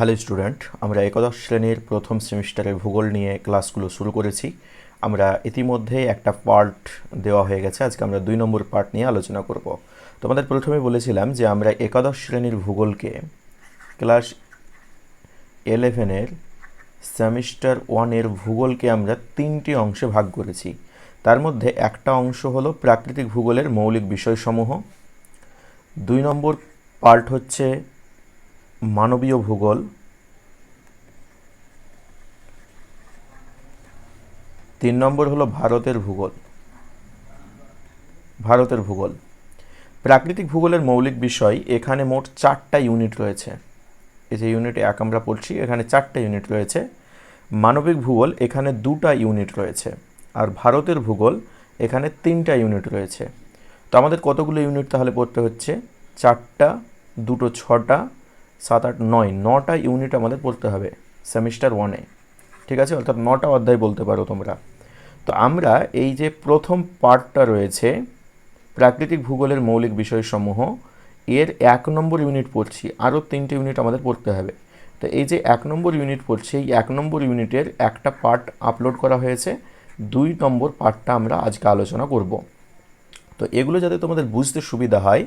Hello student, আমরা একাদশ শ্রেণির প্রথম সেমিস্টারের ভূগোল নিয়ে ক্লাসগুলো শুরু করেছি। আমরা ইতিমধ্যে একটা পার্ট দেওয়া হয়ে গেছে, আজকে আমরা দুই নম্বর পার্ট নিয়ে আলোচনা করব। তোমাদের প্রথমে বলেছিলাম যে আমরা একাদশ শ্রেণির ভূগোলকে ক্লাস ইলেভেনের সেমিস্টার ওয়ানের ভূগোলকে আমরা তিনটি অংশে ভাগ করেছি। তার মধ্যে একটা অংশ হলো প্রাকৃতিক ভূগোলের মৌলিক বিষয়সমূহ, দুই নম্বর পার্ট হচ্ছে মানবীয় ভূগোল, তিন নম্বর হলো ভারতের ভূগোল। ভারতের ভূগোল। প্রাকৃতিক ভূগোলের মৌলিক বিষয়, এখানে মোট চারটা ইউনিট রয়েছে। এই যে ইউনিট এক আমরা পড়ছি, এখানে চারটা ইউনিট রয়েছে। মানবিক ভূগোল, এখানে দুটা ইউনিট রয়েছে। আর ভারতের ভূগোল, এখানে তিনটা ইউনিট রয়েছে। তো আমাদের কতগুলো ইউনিট তাহলে পড়তে হচ্ছে? চারটা, দুটো, ছটা সাত আট নয়, নটা ইউনিট আমাদের পড়তে হবে সেমিস্টার ওয়ানে ঠিক আছে? অর্থাৎ নটা অধ্যায় বলতে পারো তোমরা। তো আমরা এই যে প্রথম পার্টটা রয়েছে, প্রাকৃতিক ভূগোলের মৌলিক বিষয়সমূহ, এর এক নম্বর ইউনিট পড়ছি। আরও তিনটে ইউনিট আমাদের পড়তে হবে। তো এই যে এক নম্বর ইউনিট পড়ছে, এই এক নম্বর ইউনিটের একটা পার্ট আপলোড করা হয়েছে। দুই নম্বর পার্টটা আমরা আজকে আলোচনা করব। তো এগুলো যাতে তোমাদের বুঝতে সুবিধা হয়,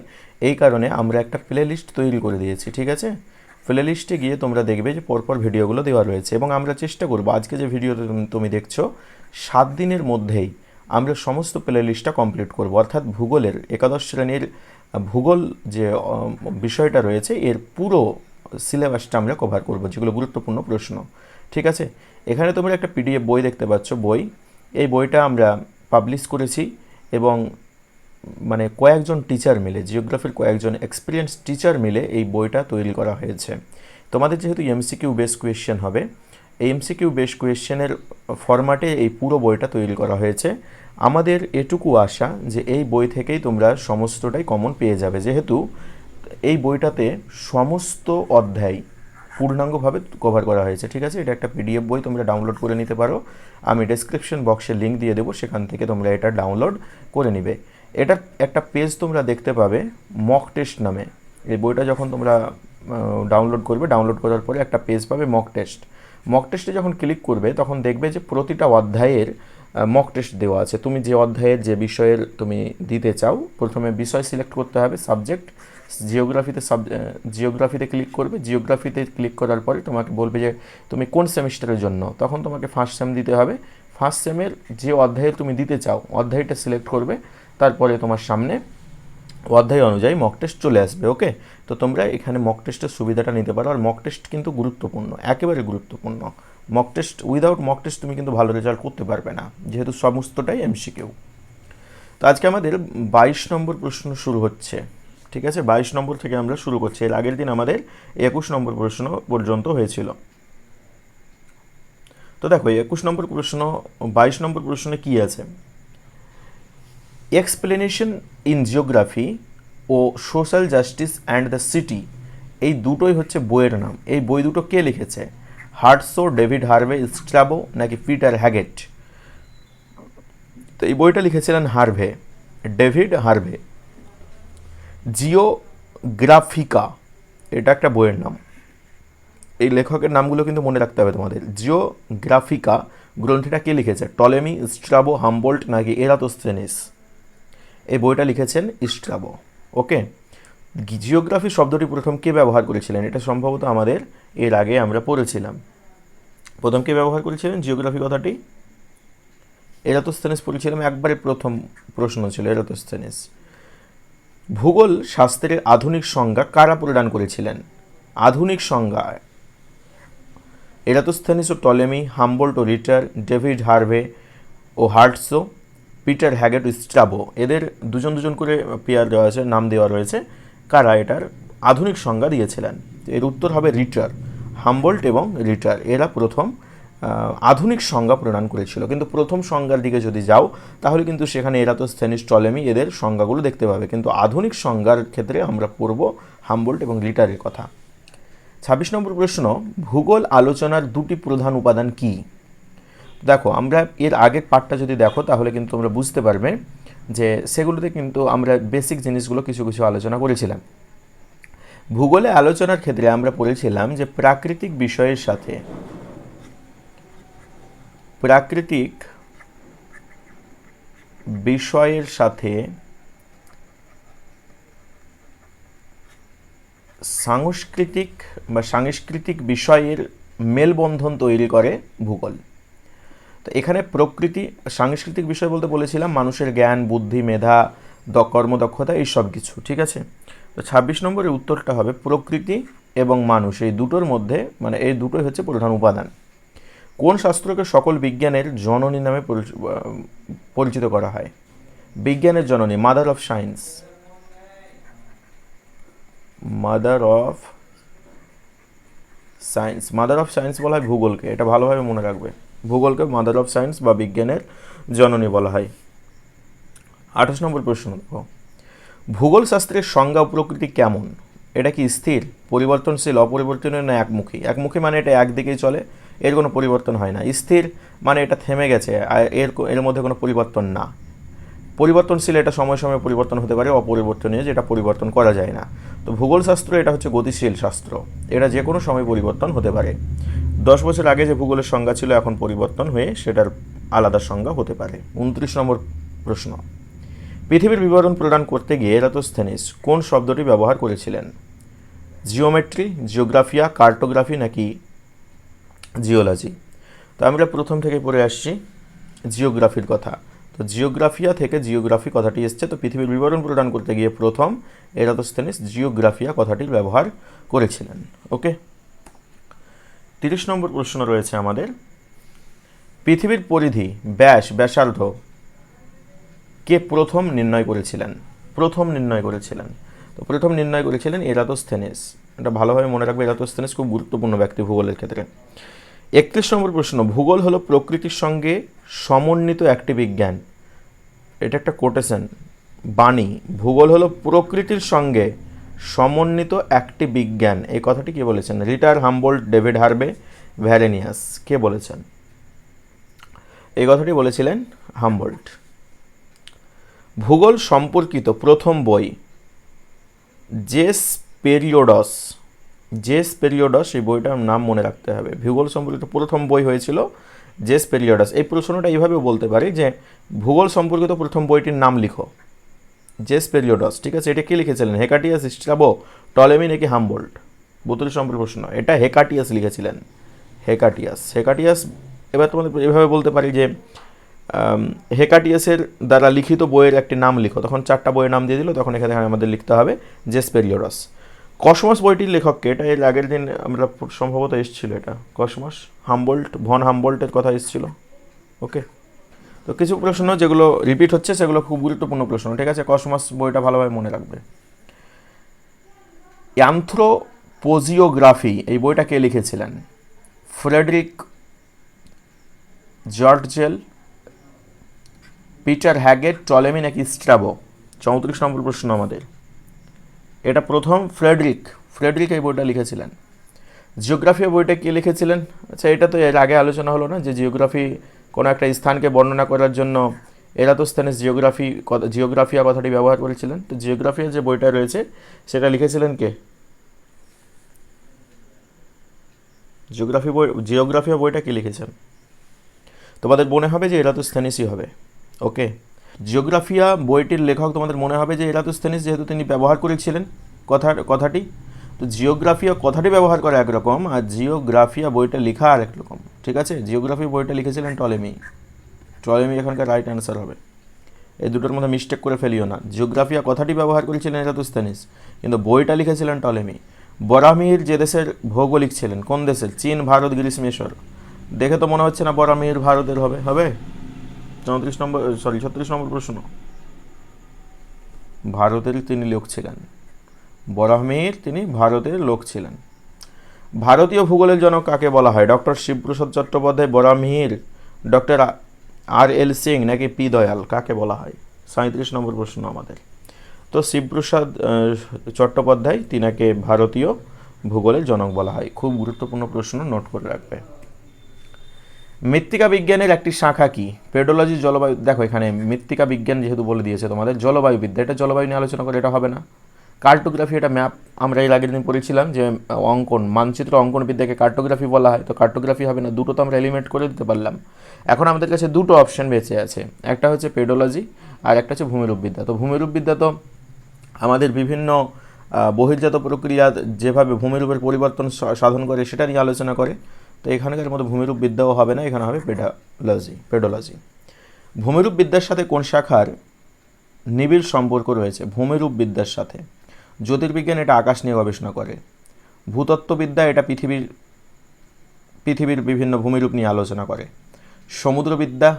এই কারণে আমরা একটা প্লে লিস্ট তৈরি করে দিয়েছি, ঠিক আছে? প্লে লিস্টে গিয়ে তোমরা দেখবে যে পরপর ভিডিওগুলো দেওয়া রয়েছে এবং আমরা চেষ্টা করব, আজকে যে ভিডিও তুমি দেখছ, সাত দিনের মধ্যেই আমরা সমস্ত প্লে লিস্টটা কমপ্লিট করব। অর্থাৎ ভূগোলের, একাদশ শ্রেণির, ভূগোল যে বিষয়টা রয়েছে, এর পুরো সিলেবাসটা আমরা কভার করব, যেগুলো গুরুত্বপূর্ণ প্রশ্ন, ঠিক আছে? এখানে তোমরা একটা পিডিএফ বই দেখতে পাচ্ছ, বই। এই বইটা আমরা পাবলিশ করেছি এবং মানে কয়েকজন টিচার মিলে জিওগ্রাফির কয়েকজন এক্সপিরিয়েন্স টিচার মিলে এই বইটা তৈরি করা হয়েছে। তোমাদের যেহেতু এমসিকিউ বেস কোয়েশ্চেন হবে, এই এমসিকিউ বেস কোয়েশ্চেনের ফরম্যাটে এই পুরো বইটা তৈরি করা হয়েছে। আমাদের এটুকু আশা যে এই বই থেকেই তোমরা সমস্তটাই কমন পেয়ে যাবে। যেহেতু এই বইটাতে সমস্ত অধ্যায় পূর্ণাঙ্গভাবে কভার করা হয়েছে, ঠিক আছে? এটা একটা পিডিএফ বই, তোমরা ডাউনলোড করে নিতে পারো। আমি ডেসক্রিপশন বক্সে লিঙ্ক দিয়ে দেবো, সেখান থেকে তোমরা এটা ডাউনলোড করে নিবে। এটার একটা পেজ তোমরা দেখতে পাবে মক টেস্ট নামে। এই বইটা যখন তোমরা ডাউনলোড করবে ডাউনলোড করার পরে একটা পেজ পাবে মক টেস্ট মক টেস্টে যখন ক্লিক করবে, তখন দেখবে যে প্রতিটা অধ্যায়ের মক টেস্ট দেওয়া আছে। তুমি যে অধ্যায়ের, যে বিষয়ের তুমি দিতে চাও, প্রথমে বিষয় সিলেক্ট করতে হবে সাবজেক্ট জিওগ্রাফিতে সাব জিওগ্রাফিতে ক্লিক করবে। জিওগ্রাফিতে ক্লিক করার পরে তোমাকে বলবে যে তুমি কোন সেমিস্টারের জন্য। তখন তোমাকে ফার্স্ট সেম দিতে হবে। ফার্স্ট সেমের যে অধ্যায়ে তুমি দিতে চাও, অধ্যায়টা সিলেক্ট করবে। তারপরে তোমার সামনে অধ্যায় অনুযায়ী মক টেস্ট চলে আসবে ওকে তো তোমরা এখানে মক টেস্টের সুবিধাটা নিতে পারো, আর মক টেস্ট কিন্তু গুরুত্বপূর্ণ, একেবারে গুরুত্বপূর্ণ। Mock test without mock test তুমি কিন্তু ভালো রেজাল্ট করতে পারবে না, যেহেতু সমস্তটাই এমসিকিউ তো আজকে আমাদের বাইশ নম্বর প্রশ্ন শুরু হচ্ছে, ঠিক আছে? বাইশ নম্বর থেকে আমরা শুরু করছি, এর আগের দিন আমাদের একুশ নম্বর প্রশ্ন পর্যন্ত হয়েছিল। তো দেখো, একুশ নম্বর প্রশ্ন, বাইশ নম্বর প্রশ্নে কি আছে? Explanation in geography O social justice and the city এই দুটোই হচ্ছে বইয়ের নাম। এই বই দুটো কে লিখেছে? হার্টসো ডেভিড হার্ভে স্ট্রাবো নাকি পিটার হ্যাগেট তো এই বইটা লিখেছিলেন হার্ভে ডেভিড হার্ভে জিওগ্রাফিকা এটা একটা বইয়ের নাম। এই লেখকের নামগুলো কিন্তু মনে রাখতে হবে তোমাদের। জিওগ্রাফিকা গ্রন্থিটা কে লিখেছে? টলেমি স্ট্রাবো হাম্বোল্ট নাকি এরাতোস্থেনিস এই বইটা লিখেছেন ইস্ট্রাবো ওকে? জিওগ্রাফি শব্দটি প্রথম কে ব্যবহার করেছিলেন? এটা সম্ভবত আমাদের এর আগে আমরা পড়েছিলাম। প্রথম কে ব্যবহার করেছিলেন জিওগ্রাফি কথাটি? এরাতোস্থেনিস পড়েছিলাম, একবারে প্রথম প্রশ্ন ছিল এরাতোস্থেনিস ভূগোল শাস্ত্রের আধুনিক সংজ্ঞা কারা প্রদান করেছিলেন? আধুনিক সংজ্ঞা। এরাতোস্থেনিস ও টলেমি, হামবোল্ট ও রিটার, ডেভিড হার্ভে ও হার্টসো পিটার হ্যাগেট স্ট্রাবো এদের দুজন দুজন করে পেয়ার দেওয়া আছে নাম দেওয়া রয়েছে, কারা এটার আধুনিক সংজ্ঞা দিয়েছিলেন। এর উত্তর হবে রিটার, হামবোল্ট এবং রিটার, এরা প্রথম আধুনিক সংজ্ঞা প্রদান করেছিল। কিন্তু প্রথম সংজ্ঞার দিকে যদি যাও, তাহলে কিন্তু সেখানে এরা তো স্থেনিস টলেমি, এদের সংজ্ঞাগুলো দেখতে পাবে। কিন্তু আধুনিক সংজ্ঞার ক্ষেত্রে আমরা পড়ব হামবোল্ট এবং লিটারের কথা। ছাব্বিশ নম্বর প্রশ্ন, ভূগোল আলোচনার দুটি প্রধান উপাদান কি? দেখো, আমরা এর আগের পার্টটা যদি দেখো, তাহলে কিন্তু তোমরা বুঝতে পারবে যে সেগুলোতে কিন্তু আমরা বেসিক জিনিসগুলো কিছু কিছু আলোচনা করেছিলাম। ভূগোলে আলোচনার ক্ষেত্রে আমরা পড়েছিলাম যে প্রাকৃতিক বিষয়ের সাথে প্রাকৃতিক বিষয়ের সাথে সাংস্কৃতিক বা সাংস্কৃতিক বিষয়ের মেলবন্ধন তৈরি করে ভূগোল। তো এখানে প্রকৃতি, সাংস্কৃতিক বিষয় বলতে বলেছিলাম, মানুষের জ্ঞান, বুদ্ধি, মেধা কর্মদক্ষতা, এই সব কিছু, ঠিক আছে? তো ছাব্বিশ নম্বরের উত্তরটা হবে প্রকৃতি এবং মানুষ, এই দুটোর মধ্যে মানে এই দুটোই হচ্ছে প্রধান উপাদান। কোন শাস্ত্রকে সকল বিজ্ঞানের জননী নামে পরিচ- পরিচিত করা হয়? বিজ্ঞানের জননী, mother of science mother of science mother of science বলা হয় ভূগোলকে, এটা ভালোভাবে মনে রাখবে। ভূগোলকে মাদার অফ সায়েন্স বা বিজ্ঞানের জননী বলা হয়। আঠাশ নম্বর প্রশ্ন দেখো। ভূগোল শাস্ত্রের সংজ্ঞা প্রকৃতি কেমন? এটা কি স্থির, পরিবর্তনশীল, অপরিবর্তনীয় না একমুখী? একমুখী মানে এটা একদিকেই চলে, এর কোনো পরিবর্তন হয় না। স্থির মানে এটা থেমে গেছে এর এর মধ্যে কোনো পরিবর্তন না। পরিবর্তনশীল এটা সময় সময় পরিবর্তন হতে পারে, অপরিবর্তনীয় যেটা পরিবর্তন করা যায় না। তো ভূগোল শাস্ত্র এটা হচ্ছে গতিশীল শাস্ত্র, এটা যে কোনো সময় পরিবর্তন হতে পারে। দশ বছর আগে যে ভূগোলের সংজ্ঞা ছিল এখন পরিবর্তন হয়ে সেটার আলাদা সংজ্ঞা হতে পারে। উনত্রিশ নম্বর প্রশ্ন। পৃথিবীর বিবরণ প্রদান করতে গিয়ে এরাতোস্থেনিস কোন শব্দটি ব্যবহার করেছিলেন? জিওমেট্রি, জিওগ্রাফিয়া, কার্টোগ্রাফি নাকি জিওলজি? তো আমরা প্রথম থেকে পড়ে আসছি, জিওগ্রাফির কথা। তো জিওগ্রাফিয়া থেকে জিওগ্রাফি কথাটি এসছে, তো পৃথিবীর বিবরণ প্রদান করতে গিয়ে প্রথম এরাতোস্থেনিস জিওগ্রাফিয়া কথাটির ব্যবহার করেছিলেন। ওকে? তিরিশ নম্বর প্রশ্ন রয়েছে আমাদের। পৃথিবীর পরিধি, ব্যাস, ব্যাসার্ধ কে প্রথম নির্ণয় করেছিলেন? প্রথম নির্ণয় করেছিলেন। তো প্রথম নির্ণয় করেছিলেন এরাতোস্থেনিস। এটা ভালোভাবে মনে রাখবে, এরাতোস্থেনিস খুব গুরুত্বপূর্ণ ব্যক্তি ভূগোলের ক্ষেত্রে। একত্রিশ নম্বর প্রশ্ন, ভূগোল হলো প্রকৃতির সঙ্গে সমন্বিত একটি বিজ্ঞান। এটা একটা কোটেশন বাণী। ভূগোল হলো প্রকৃতির সঙ্গে সমন্বিত একটি বিজ্ঞান। এই কথাটি কে বলেছেন? Ritter Humboldt David Harvey Varenius কে বলেছেন? এই কথাটি বলেছিলেন হাম্বোল্ট। ভূগোল সম্পর্কিত প্রথম বই, জেস পেরিওডস জেস পেরিওডস, এই বইটার নাম মনে রাখতে হবে। ভূগোল সম্পর্কিত প্রথম বই হয়েছিল জেস পেরিওডস। এই প্রশ্নটা এইভাবে বলতে পারি যে, ভূগোল সম্পর্কিত প্রথম বইটির নাম লিখো। জেস পেরিওডস ঠিক আছে? এটা কে লিখেছিলেন? হেকাটিয়াস স্ট্রাবো টলেমি নাকি হামবোল্ট? বত্রিশ নম্বর প্রশ্ন। এটা হেকাটিয়াস লিখেছিলেন। হেকাটিয়াস। হেকাটিয়াস, এবার তোমাদের এভাবে বলতে পারি যে হেকাটিয়াসের দ্বারা লিখিত বইয়ের একটি নাম লিখো। তখন চারটা বইয়ের নাম দিয়ে দিল, তখন এখানে আমাদের লিখতে হবে জেস পেরিওডস কসমস বইটির লেখককে, এটা এর আগের দিন আমরা সম্ভবত এসেছিল এটা। কসমস, হামবোল্ট, ভন হামবোল্টের কথা এসেছিল। ওকে? তো কিছু প্রশ্ন যেগুলো রিপিট হচ্ছে, সেগুলো খুব গুরুত্বপূর্ণ প্রশ্ন, ঠিক আছে? কসমস বইটা ভালোভাবে মনে রাখবে। অ্যান্থ্রোপোজিওগ্রাফি, এই বইটা কে লিখেছিলেন? ফ্রেডরিক জর্জেল, পিটার হ্যাগেট, টলেমি নাকি স্ট্রাবো? চৌত্রিশ নম্বর প্রশ্ন আমাদের। এটা প্রথম, ফ্রেডরিক। ফ্রেডরিক এই বইটা লিখেছিলেন। জিওগ্রাফি বইটা কে লিখেছিলেন? আচ্ছা এটা তো এর আগে আলোচনা হলো না যে জিওগ্রাফি কোনো একটা স্থানকে বর্ণনা করার জন্য এরাতোস্থানের জিওগ্রাফি জিওগ্রাফিয়া কথাটি ব্যবহার করেছিলেন। তো জিওগ্রাফিয়া যে বইটা রয়েছে, সেটা লিখেছিলেন কে? জিওগ্রাফি বই, জিওগ্রাফিয়া বইটা কে লিখেছেন? তোমাদের মনে হবে যে এরাতোস্থানিসই হবে। ওকে? জিওগ্রাফিয়া বইটির লেখক, তোমাদের মনে হবে যে এরাতোস্থানিস যেহেতু তিনি ব্যবহার করেছিলেন কথার, কথাটি। তো জিওগ্রাফিয়া কথাটি ব্যবহার করা একরকম আর জিওগ্রাফিয়া বইটা লেখা আর রকম। ঠিক আছে? জিওগ্রাফি বইটা লিখেছিলেন টলেমি টলেমি এখানকার রাইট অ্যান্সার হবে। এই দুটোর মধ্যে মিস্টেক করে ফেলিও না। জিওগ্রাফিয়া কথাটি ব্যবহার করেছিলেন এটা এরাতোস্থানিস কিন্তু বইটা লিখেছিলেন টলেমি বরামির যে দেশের ভৌগোলিক ছিলেন, কোন দেশের? চীন, ভারত গ্রিস মিশর। দেখে তো মনে হচ্ছে না বরামির ভারতের হবে। হবে? চৌত্রিশ নম্বর সরি ছত্রিশ নম্বর প্রশ্ন। ভারতের তিনি লোক ছিলেন। বরাহমির তিনি ভারতের লোক ছিলেন। ভারতীয় ভূগোলের জনক কাকে বলা হয়? Doctor Shibprasad Chattopadhyay Varahamihir doctor R L Singh নাকি পি দয়াল? কাকে বলা হয়? সাঁত্রিশ নম্বর প্রশ্ন আমাদের। তো শিবপ্রসাদ চট্টোপাধ্যায় তিনাকে ভারতীয় ভূগোলের জনক বলা হয়। খুব গুরুত্বপূর্ণ প্রশ্ন, নোট করে রাখবে। মৃত্তিকা বিজ্ঞানের একটি শাখা কি? পেডোলজি, জলবায়ু, দেখো এখানে মৃত্তিকা বিজ্ঞান যেহেতু বলে দিয়েছে তোমাদের, জলবায়ুবিদ্যা, এটা জলবায়ু নিয়ে আলোচনা করে এটা হবে না। কার্টোগ্রাফি এটা ম্যাপ, আমরা এর আগের দিন পড়েছিলাম যে অঙ্কন, মানচিত্র অঙ্কন বিদ্যাকে কার্টোগ্রাফি বলা হয়, তো কার্টোগ্রাফি হবে না, দুটো তো আমরা এলিমেন্ট করে দিতে পারলাম। এখন আমাদের কাছে দুটো অপশন বেঁচে আছে, একটা হচ্ছে পেডোলজি আর একটা হচ্ছে ভূমিরূপ বিদ্যা তো ভূমিরূপ বিদ্যা তো আমাদের বিভিন্ন বহির্জাত প্রক্রিয়া যেভাবে ভূমিরূপের পরিবর্তন সাধন করে সেটা নিয়ে আলোচনা করে, তো এখানকার মতো ভূমিরূপ বিদ্যাও হবে না, এখানে হবে পেডালজি, পেডোলজি। ভূমিরূপ বিদ্যার সাথে কোন শাখার নিবিড় সম্পর্ক রয়েছে? ভূমিরূপ বিদ্যার সাথে। জ্যোতির্বিজ্ঞান এটা আকাশ নিয়ে গবেষণা করে। ভূতত্ত্ববিদ্যা এটা পৃথিবীর পৃথিবীর বিভিন্ন ভূমিরূপ নিয়ে আলোচনা করে। সমুদ্রবিদ্যা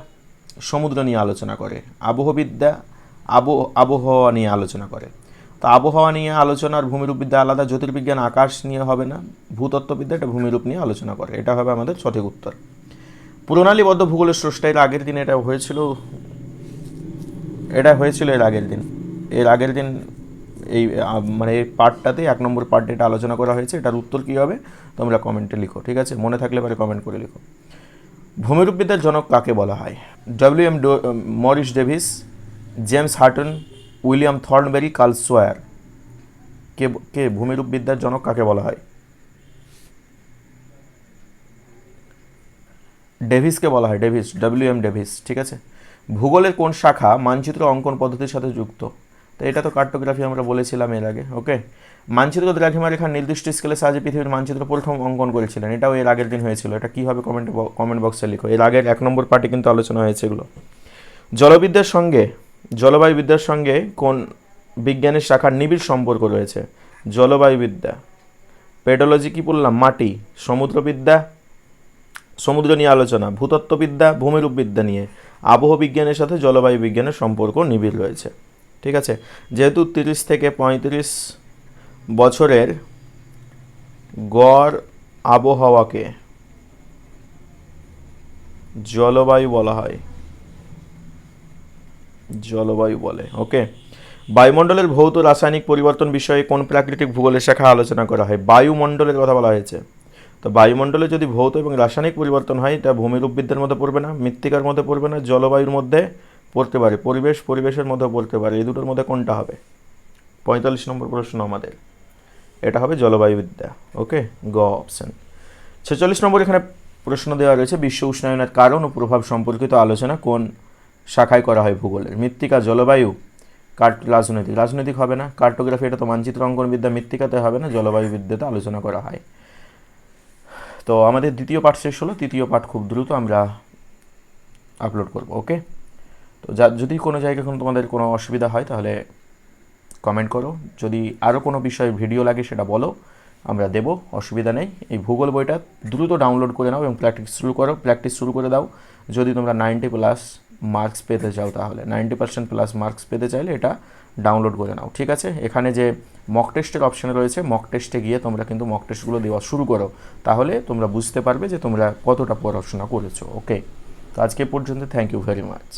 সমুদ্র নিয়ে আলোচনা করে। আবহবিদ্যা আবহ, আবহাওয়া নিয়ে আলোচনা করে। তো আবহাওয়া নিয়ে আলোচনা আর ভূমিরূপবিদ্যা আলাদা, জ্যোতির্বিজ্ঞান আকাশ নিয়ে হবে না। ভূতত্ত্ববিদ্যা এটা ভূমিরূপ নিয়ে আলোচনা করে। এটা হবে আমাদের সঠিক উত্তর। প্রণালীবদ্ধ ভূগোলের স্রষ্টা এর আগের দিন এটা হয়েছিল এটা হয়েছিল এর আগের দিন। এর আগের দিন এই মানে এই পার্টটাতে এক নম্বর পার্টে এটা আলোচনা করা হয়েছে, এটার উত্তর কী হবে? তোমরা কমেন্টে লিখো, ঠিক আছে? মনে থাকলে পরে কমেন্ট করে লিখো। ভূমিরূপবিদ্যার জনক কাকে বলা হয়? W M Morris Davis, James Hutton, William Thornbury, Carl Sauer. কে কে? ভূমিরূপবিদ্যার জনক কাকে বলা হয়? ডেভিসকে বলা হয়, ডেভিস ডব্লিউ এম ডেভিস, ঠিক আছে? ভূগোলের কোন শাখা মানচিত্র অঙ্কন পদ্ধতির সাথে যুক্ত? তো এটা তো কার্টোগ্রাফি আমরা বলেছিলাম এর আগে ওকে মানচিত্র দ্রাঘিমা রেখার নির্দিষ্ট স্কেলের সাহায্যে পৃথিবীর মানচিত্র প্রথম অঙ্কন করেছিলেন। এটাও এর আগের দিন হয়েছিল। এটা কী হবে কমেন্ট কমেন্ট বক্সে লিখো? এর আগের এক নম্বর পার্টি কিন্তু আলোচনা হয়েছে এগুলো। জলবিদ্যার সঙ্গে, জলবায়ুবিদ্যার সঙ্গে কোন বিজ্ঞানের শাখার নিবিড় সম্পর্ক রয়েছে? জলবায়ুবিদ্যা। পেডোলজি কি বললাম? মাটি, সমুদ্রবিদ্যা, সমুদ্র নিয়ে আলোচনা, ভূতত্ত্ববিদ্যা, ভূমিরূপবিদ্যা নিয়ে। আবহবিজ্ঞানের সাথে জলবায়ু বিজ্ঞানের সম্পর্ক নিবিড় রয়েছে। ঠিক আছে? যেহেতু তিরিশ থেকে পঁয়ত্রিশ বছরের গড় আবহাওয়াকে জলবায়ু বলা হয়। জলবায়ু বলে, ওকে? বায়ুমণ্ডলের ভৌত রাসায়নিক পরিবর্তন বিষয়ে কোন প্রাকৃতিক ভূগোলের শাখা আলোচনা করা হয়? বায়ুমণ্ডলের কথা বলা হয়েছে। তো বায়ুমণ্ডলে যদি ভৌত এবং রাসায়নিক পরিবর্তন হয় এটা ভূমিরূপবিদ্যার মধ্যে পড়বে না, মৃত্তিকার মধ্যে পড়বে না, জলবায়ুর মধ্যে পড়তে পারে, পরিবেশ পরিবেশের মধ্যে পড়তে পারে, এই দুটোর মধ্যে কোনটা হবে? পঁয়তাল্লিশ নম্বর প্রশ্ন আমাদের। এটা হবে জলবায়ুবিদ্যা, ওকে? গ অপশন। ছেচল্লিশ নম্বর এখানে প্রশ্ন দেওয়া রয়েছে, বিশ্ব উষ্ণায়নের কারণ ও প্রভাব সম্পর্কিত আলোচনা কোন শাখায় করা হয় ভূগোলের? মৃত্তিকা, জলবায়ু, কার্ট, রাজনৈতিক। রাজনৈতিক হবে না, কার্টোগ্রাফি এটা তো মানচিত্র অঙ্কন বিদ্যা মৃত্তিকাতে হবে না জলবায়ু বিদ্যাতে আলোচনা করা হয়। তো আমাদের দ্বিতীয় পাঠ শেষ হলো, তৃতীয় পাঠ খুব দ্রুত আমরা আপলোড করব, ওকে? তো যা, যদি কোনো জায়গায় কোনো তোমাদের কোনো অসুবিধা হয়, তাহলে কমেন্ট করো। যদি আরও কোনো বিষয়ে ভিডিও লাগে, সেটা বলো। আমরা দেবো, অসুবিধা নেই। এই ভূগোল বইটা দ্রুত ডাউনলোড করে নাও এবং প্র্যাকটিস শুরু করো। প্র্যাকটিস শুরু করে দাও। যদি তোমরা নাইনটি প্লাস মার্কস পেতে চাও তাহলে নাইনটি পার্সেন্ট প্লাস মার্কস পেতে চাইলে এটা ডাউনলোড করে নাও, ঠিক আছে? এখানে যে মক টেস্টের অপশন রয়েছে মক টেস্টে গিয়ে তোমরা কিন্তু মক টেস্টগুলো দেওয়া শুরু করো। তাহলে তোমরা বুঝতে পারবে যে তোমরা কতটা পড়াশোনা করেছ ওকে তো আজকে পর্যন্ত থ্যাংক ইউ ভেরি মাচ